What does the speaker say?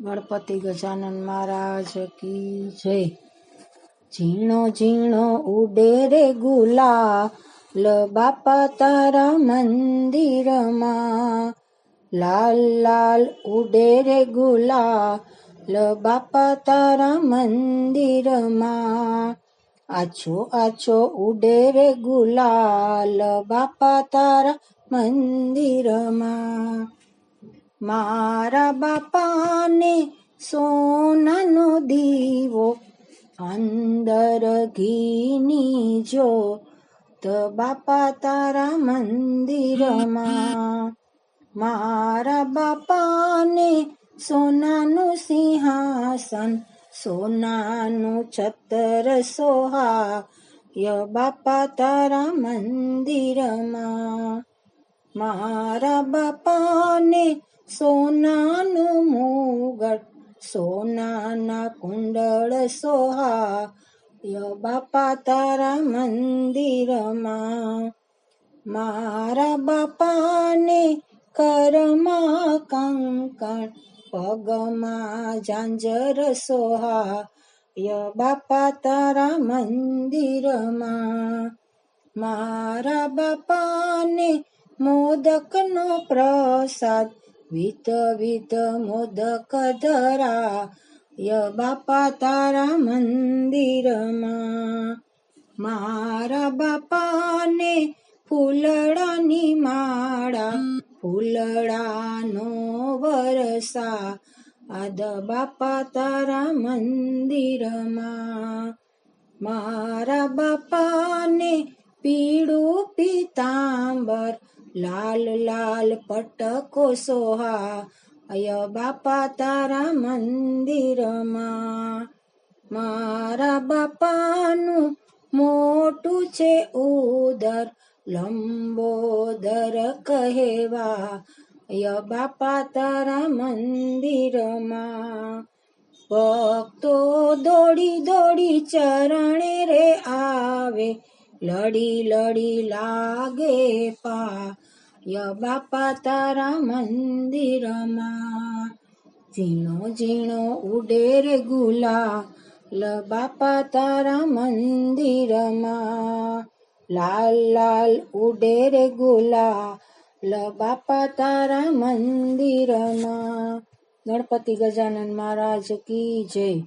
ગણપતિ ગજાનન મહારાજ કી જય. ઝીણો ઝીણો ઉડે રે ગુલાલ, બાપા તારા મંદિરમાં. લાલ લાલ ઉડે રે ગુલાલ, બાપા તારા મંદિરમાં. આછો આછો ઉડે રે ગુલાલ, બાપા તારા મંદિરમાં. મારા બાપાને સોનાનો દીવો અંદર ઘીની જોત બાપા તારા મંદિરમાં. મારા બાપાને સોનાનું સિંહાસન, સોનાનું છત્ર સોહાય બાપા તારા મંદિરમાં. મારા બાપાને સોનાનું મુગટ, સોનાના કુંડળ સોહાય, બાપા તારા મંદિરમાં. મારા બાપાને કરમાં કંકણ, પગમાં ઝાંઝર સોહાય, બાપા તારા મંદિરમાં. મારા બાપાને મોદકનો પ્રસાદ વિત મોદક ધરા ય બાપા તારા મંદિરમાં મારા બાપાને ફૂલડાની માળા ફૂલડાનો વરસા આદ બાપા તારા મંદિરમાં મારા બાપાને પીળું પીતાંબર લાલ લાલ પટકો સોહા, અય બાપા તારા મંદિરમાં. મારા બાપાનું મોટું છે ઉદર, લંબોદર કહેવા ય બાપા તારા મંદિરમાં. ભક્તો દોડી દોડી ચરણે રે આવે લડી લડી લાગે પા ય બાપા તારા મંદિરમાં. ઝીણો ઝીણો ઉડે રે ગુલા લ બાપા તારા મંદિરમાં. લાલ લાલ ઉડે રે ગુલા લ બાપા તારા મંદિરમાં. ગણપતિ ગજાનન મહારાજ કી જય.